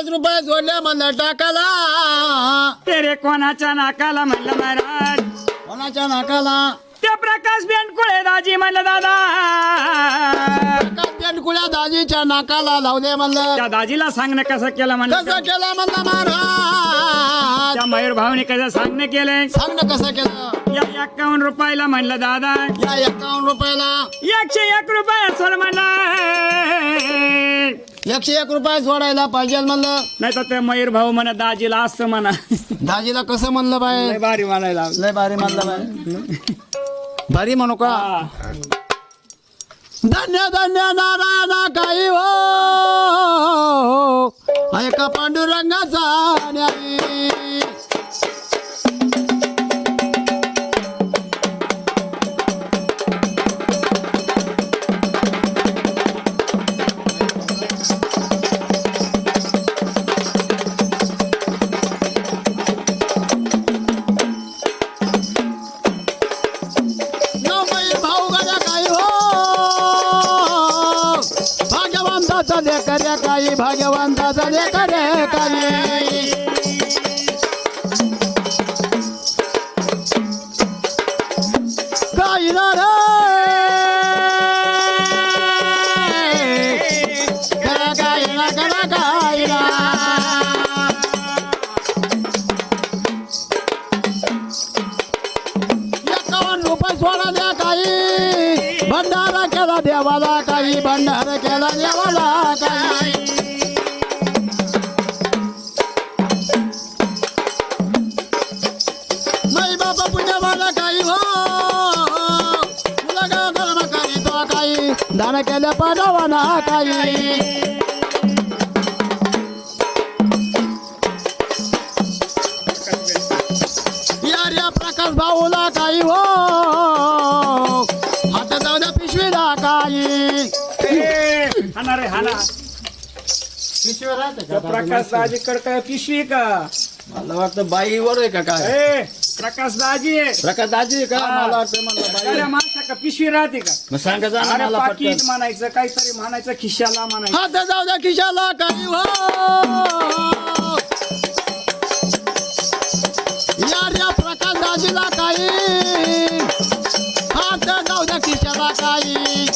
पाच रुपये जोडले म्हणलं टाकाला. तेरे कोणाच्या नाकाला म्हणलं महाराज? कोणाच्या नाकाला? ते प्रकाश बेंडकुळे दाजी म्हणलं दादा. कुळ्या दाजीच्या नाकाला लावले म्हणलं. त्या दाजीला सांगणं कसं केलं म्हणलं? कसं केलं म्हणलं महाराज? त्या मयूर भाऊने कसं सांगणं केलंय सांग ना कसं केलं? या एक्कावन्न रुपयाला म्हणलं दादा. या एकावन्न रुपयाला. एकशे एक रुपया सोड म्हणलं. एकशे एक रुपये सोडायला पाहिजे म्हणलं. नाही तर ते मयूर भाऊ म्हणा दाजीला असं म्हणा. दाजीला कसं म्हणलं बाय? लय भारी म्हणायला. लय भारी म्हणलं बाय. भारी म्हणू का. धन्य धन्य नारायणा काही हो. ऐका पांडुरंगाचा न्यायी. करे काही भाग्यवंताचा लेकर्या काही काही भंडारा केला काही भंडारा केला देवाला काही. नाही बाबा पुण्यवाला काही हो. तुला काय धर्म काही तो काही. दान केल्या पाडवाना काही हाना. रे हाना पिशवी राहते त्या प्रकाश दाजीकडे काय पिशवी का? मला वाटतं बाईवर आहे का काय? ए प्रकाश दाजी प्रकाश दाजी का? हा. मला वाटतं बाई माणसा का पिशवी राहते का? मग सांगा जा ना अरे मला पाकिट. म्हणायचं काहीतरी म्हणायचं खिशाला म्हणायचं. हात जाऊ द्या खिशाला काही हो. यार या प्रकाश दाजीला काही. हात जाऊ द्या खिशाला काही.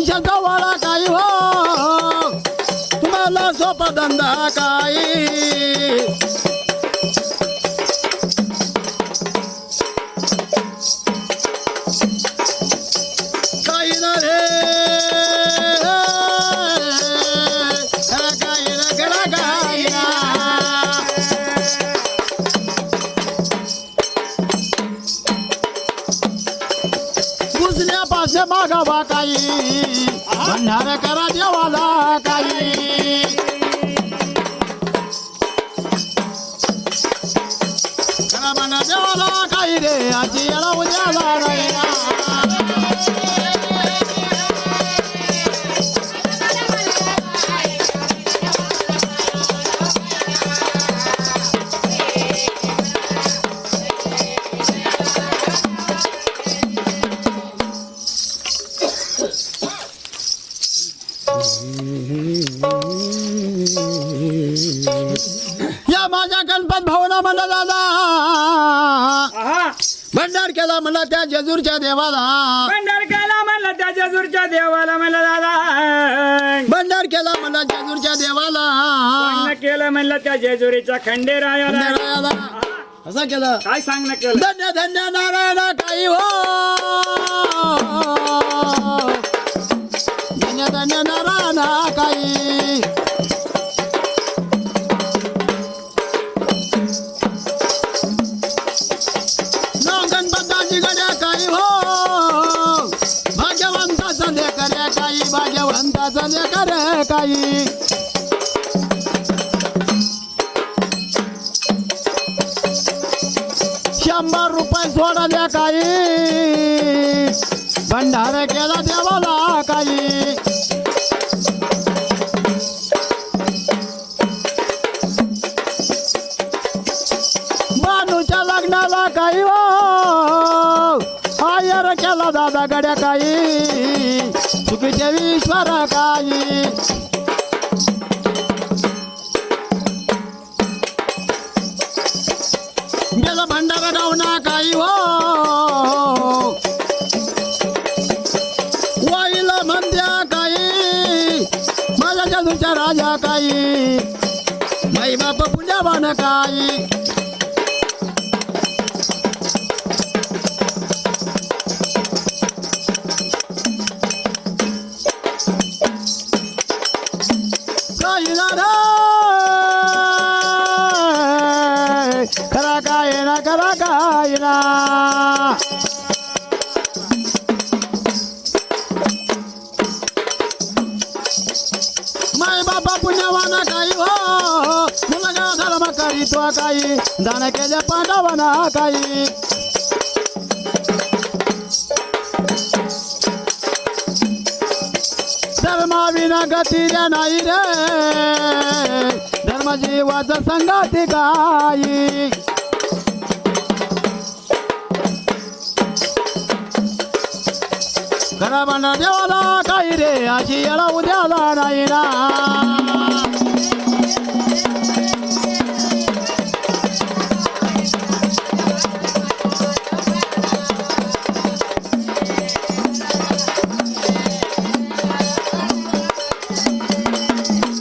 你想干？बुजण्यापासून मागावा काही भंडार करा देवाला काही करा म्हणा देवाला काही रे आजी याला उद्याला नाही या माझ्या गणपत भावना म्हणला दादा. भंडार केला म्हणला त्या जेजूरच्या देवाला. भंडार केला म्हणलं त्या जेजूरच्या देवाला म्हणलं दादा. भंडार केला म्हणला जेजूरच्या देवाला. केलं म्हणलं त्या जेजुरीच्या खंडेरायाला. खंडेरायाला. असं केलं. काय सांगणं केलं? धन्य धन्य नारायण काही हो. धन्य धन्य नारायण काही शंभर रुपये सोडल्या काही. भंडारा केला देवाला. kai suki dewi swara kai bandaga dauna kai wo waila kai maja jadu charaja kai mai bapu jawana काय ना खरा काय ना माय बाबा पुण्यवाना काही हो मुलगा धर्म करीतो काही दान केल्या पांडवाना काही धर्माविना गती नाही रे धर्म जीवाचा संगाती काही खरा देवाला काही रे अशी येळा उद्याला नाही ना.